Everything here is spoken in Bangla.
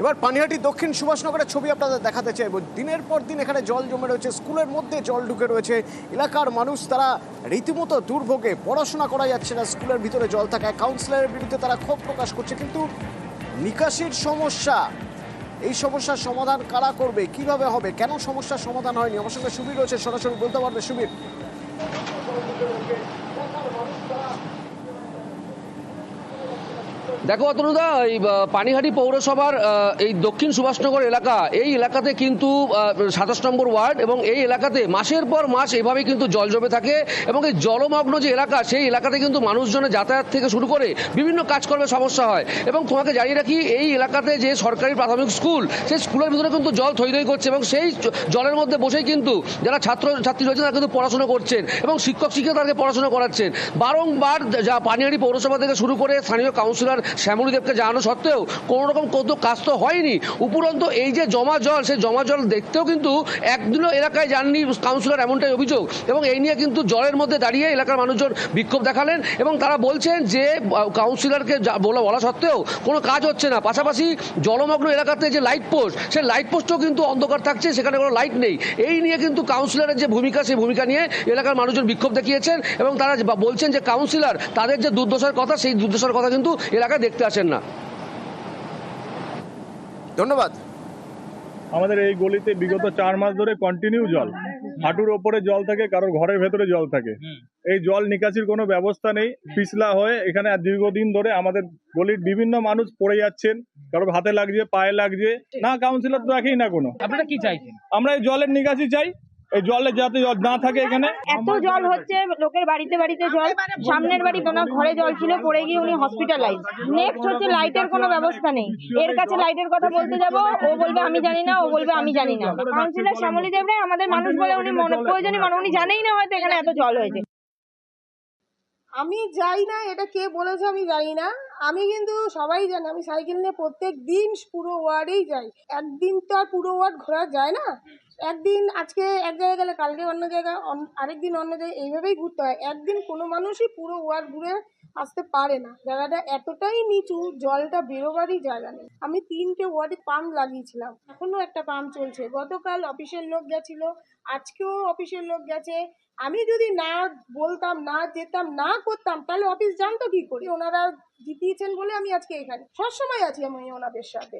এবার পানিহাটি দক্ষিণ সুভাষনগরের ছবি আপনাদের দেখাতে চাইব। দিনের পর দিন এখানে জল জমে রয়েছে, স্কুলের মধ্যে জল ঢুকে রয়েছে। এলাকার মানুষ তারা রীতিমতো দুর্ভোগে পড়াশোনা করা যাচ্ছে না, স্কুলের ভিতরে জল থাকায়। কাউন্সিলরের বিরুদ্ধে তারা ক্ষোভ প্রকাশ করছে, কিন্তু নিকাশির সমস্যা, এই সমস্যার সমাধান কারা করবে, কীভাবে হবে, কেন সমস্যার সমাধান হয়নি? আমার সঙ্গে সুবীর রয়েছে, সরাসরি বলতে পারবে সুবীর। দেখো অতনুদা, এই পানিহাটি পৌরসভার এই দক্ষিণ সুভাষনগর এলাকা, এই এলাকাতে কিন্তু সাতাশ নম্বর ওয়ার্ড এবং এই এলাকাতে মাসের পর মাস এভাবে কিন্তু জল জমে থাকে এবং এই জলমগ্ন যে এলাকা, সেই এলাকাতে কিন্তু মানুষজনের যাতায়াত থেকে শুরু করে বিভিন্ন কাজকর্মের সমস্যা হয়। এবং তোমাকে জানিয়ে রাখি, এই এলাকাতে যে সরকারি প্রাথমিক স্কুল, সেই স্কুলের ভিতরে কিন্তু জল থই থই করছে এবং সেই জলের মধ্যে বসেই কিন্তু যারা ছাত্র, ছাত্রী রয়েছে তারা কিন্তু পড়াশোনা করছেন এবং শিক্ষক, শিক্ষিকা তাদেরকে পড়াশোনা করাচ্ছেন। বারংবার যা পানিহাটি পৌরসভা থেকে শুরু করে স্থানীয় কাউন্সিলর শ্যামলী দেবকে জানানো সত্ত্বেও কোনো রকম কোনো কাজ তো হয়নি। উপরন্ত এই যে জমা জল, সেই জমা জল দেখতেও কিন্তু একদিনও এলাকায় যাননি কাউন্সিলর এমনটাই অভিযোগ। এবং এই নিয়ে কিন্তু জলের মধ্যে দাঁড়িয়ে এলাকার মানুষজন বিক্ষোভ দেখালেন এবং তারা বলছেন যে কাউন্সিলরকে বলা বলা সত্ত্বেও কোনো কাজ হচ্ছে না। পাশাপাশি জলমগ্ন এলাকাতে যে লাইট পোস্ট সেই লাইট পোস্টও কিন্তু অন্ধকার থাকছে, সেখানে কোনো লাইট নেই। এই নিয়ে কিন্তু কাউন্সিলরের যে ভূমিকা, সেই ভূমিকা নিয়ে এলাকার মানুষজন বিক্ষোভ দেখিয়েছেন এবং তারা বলছেন যে, কাউন্সিলর, তাদের যে দুর্দশার কথা, সেই দুর্দশার কথা কিন্তু এলাকায় দেখতে আসেন না। ধন্যবাদ। আমাদের এই গলিতে বিগত চার মাস ধরে কন্টিনিউ জল। হাঁটুর ওপরে জল থাকে কারোর ঘরের ভেতরে জল থাকে। এই জল নিকাশির কোনো ব্যবস্থা নেই পিছলা হয়ে এখানে আর দীর্ঘদিন ধরে আমাদের গলির বিভিন্ন মানুষ পড়ে যাচ্ছেন। কারোর হাতে লাগছে পায়ে লাগছে। না কাউন্সিলর তো দেখেই না কোনো। আপনারা কি চাইছেন? আমরা এই জলের নিকাশি চাই। এই জলে যাতে জল না থাকে এখানে? এত জল হচ্ছে লোকের বাড়িতে বাড়িতে জল সামনের বাড়ি ওনার ঘরে জল ছিল পড়ে গিয়ে উনি হসপিটালাইজ নেক্সট হচ্ছে লাইটের কোনো ব্যবস্থা নেই। এর কাছে লাইটের কথা বলতে যাব ও বলবে আমি জানি না। ও বলবে আমি জানি না। কাউন্সিলর শ্যামলী দেব আমাদের মানুষ বলে উনি মনে প্রয়োজনীয় মানুষ উনি জানেই না হয়তো এখানে এত জল হয়েছে। আমি যাই না এটা কে বলেছে আমি জানি না। আমি কিন্তু সবাই জানি আমি সাইকেল নিয়ে প্রত্যেক দিন পুরো ওয়ার্ডেই যাই। একদিন তো আর পুরো ওয়ার্ড ঘোরা যায় না। একদিন আজকে এক জায়গায় গেলে, কালকে অন্য জায়গায় আরেক দিন অন্য জায়গায়, এইভাবেই ঘুরতে হয়। একদিন কোনো মানুষই পুরো ওয়ার্ড ঘুরে আসতে পারে না। জায়গাটা এতটাই নিচু, জলটা বেরোবারই জায়গা নেই। আমি তিনটে ওয়ার্ডে পাম্প লাগিয়েছিলাম। এখনও একটা পাম্প চলছে। গতকাল অফিসের লোক গেছিল, আজকেও অফিসের লোক গেছে। আমি যদি না বলতাম, না যেতাম, না করতাম, তাহলে অফিস জানতো কি করে? ওনারা জিতিয়েছেন বলে আমি আজকে এখানে। সবসময় আছি আমি ওনাদের সাথে।